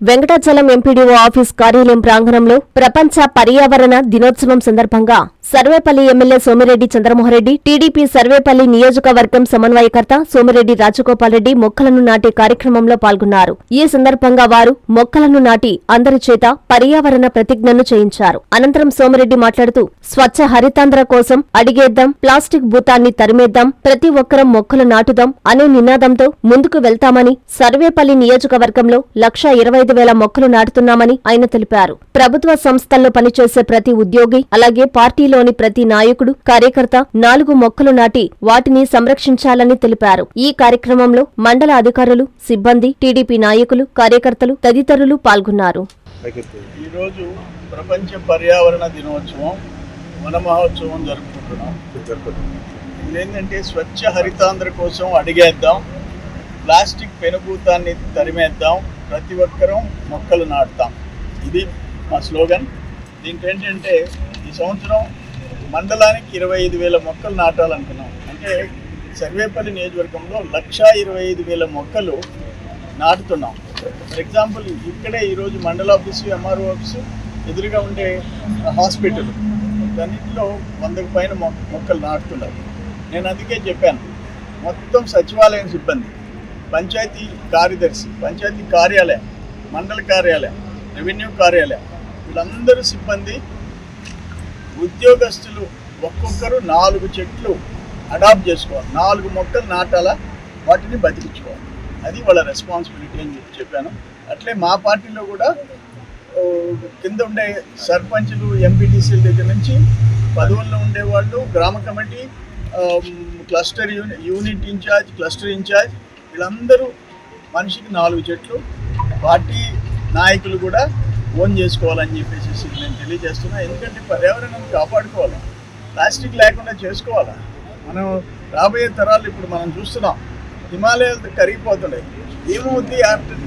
Venkatachalam MPDO office కార్యాలయం ప్రాంగణంలో ప్రపంచ పర్యావరణ దినోత్సవం సందర్భంగా సర్వేపల్లి ఎమ్మెల్యే సోమిరెడ్డి చంద్రమోహన్రెడ్డి టీడీపీ సర్వేపల్లి నియోజకవర్గం సమన్వయకర్త సోమిరెడ్డి రాజగోపాల్ రెడ్డి మొక్కలను నాటే కార్యక్రమంలో పాల్గొన్నారు. ఈ సందర్భంగా వారు మొక్కలను నాటి అందరి చేత పర్యావరణ ప్రతిజ్ఞను చేయించారు. అనంతరం సోమిరెడ్డి మాట్లాడుతూ స్వచ్ఛ హరితాంధ్ర కోసం అడిగేద్దాం ప్లాస్టిక్ భూతాన్ని తరిమేద్దాం ప్రతి ఒక్కరం మొక్కలు నాటుదాం అనే నినాదంతో ముందుకు వెళ్తామని సర్వేపల్లి నియోజకవర్గంలో లక్ష ఇరవై ఐదు వేల మొక్కలు నాటుతున్నామని ఆయన తెలిపారు. ప్రభుత్వ సంస్థల్లో పనిచేసే ప్రతి ఉద్యోగి అలాగే పార్టీలో పార్టీలోని ప్రతి నాయకుడు కార్యకర్త నాలుగు మొక్కలు నాటి వాటిని సంరక్షించాలని తెలిపారు. ఈ కార్యక్రమంలో మండల అధికారులు సిబ్బంది టీడీపీ నాయకులు కార్యకర్తలు తదితరులు పాల్గొన్నారు. ఈరోజు ప్రపంచ పర్యావరణ దినోత్సవం వన మహోత్సవం జరుపుకుంటున్నాం. ఇదేంటంటే స్వచ్ఛ హరితాంధ్ర కోసం అడిగేద్దాం. ప్లాస్టిక్ పెనుభూతాన్ని తరిమేద్దాం. ప్రతి ఒక్కరూ మొక్కలు నాటుతాం. ఇది మా స్లోగన్. దీనికి ఏంటంటే ఈ సంవత్సరం మండలానికి ఇరవై ఐదు వేల మొక్కలు నాటాలనుకున్నాం. అంటే సర్వేపల్లి నియోజకవర్గంలో లక్షా ఇరవై ఐదు వేల మొక్కలు నాటుతున్నాం. ఫర్ ఎగ్జాంపుల్ ఇక్కడే ఈరోజు మండల ఆఫీసు ఎంఆర్ఓ ఆఫీసు ఎదురుగా ఉండే హాస్పిటల్. దానిలో వందకు పైన మొ- మొక్కలు నాటుతున్నారు. నేను అందుకే చెప్పాను మొత్తం సచివాలయం సిబ్బంది పంచాయతీ కార్యదర్శి పంచాయతీ కార్యాలయం మండల కార్యాలయం రెవెన్యూ కార్యాలయం వీళ్ళందరూ సిబ్బంది ఉద్యోగస్తులు ఒక్కొక్కరు నాలుగు చెట్లు అడాప్ట్ చేసుకోవాలి. నాలుగు మొక్కలు నాటాలా? వాటిని బతికించుకోవాలి అది వాళ్ళ రెస్పాన్సిబిలిటీ అని చెప్పి చెప్పాను. అట్లే మా పార్టీలో కూడా కింద ఉండే సర్పంచులు ఎంపీటీసీల దగ్గర నుంచి పదవుల్లో ఉండేవాళ్ళు గ్రామ committee cluster uni unit incharge cluster incharge వీళ్ళందరూ మనిషికి నాలుగు చెట్లు పార్టీ నాయకులు కూడా ఓన్ చేసుకోవాలని చెప్పేసి నేను తెలియజేస్తున్నా. ఎందుకంటే పర్యావరణం కాపాడుకోవాలి? ప్లాస్టిక్ లేకుండా చేసుకోవాలా? మనం రాబోయే తరాలు ఇప్పుడు మనం చూస్తున్నాం హిమాలయాలు కరిగిపోతున్నాయి. ఏమవుద్ది ఆఫ్టర్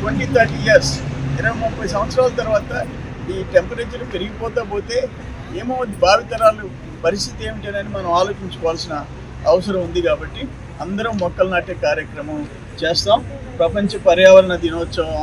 ట్వంటీ థర్టీ ఇయర్స్ ఇరవై ముప్పై సంవత్సరాల తర్వాత ఈ టెంపరేచర్ పెరిగిపోతా పోతే ఏమవుద్ది భావితరాలు పరిస్థితి ఏమిటని మనం ఆలోచించుకోవాల్సిన అవసరం ఉంది కాబట్టి అందరం మొక్కలు నాటే కార్యక్రమం చేస్తాం. ప్రపంచ పర్యావరణ దినోత్సవం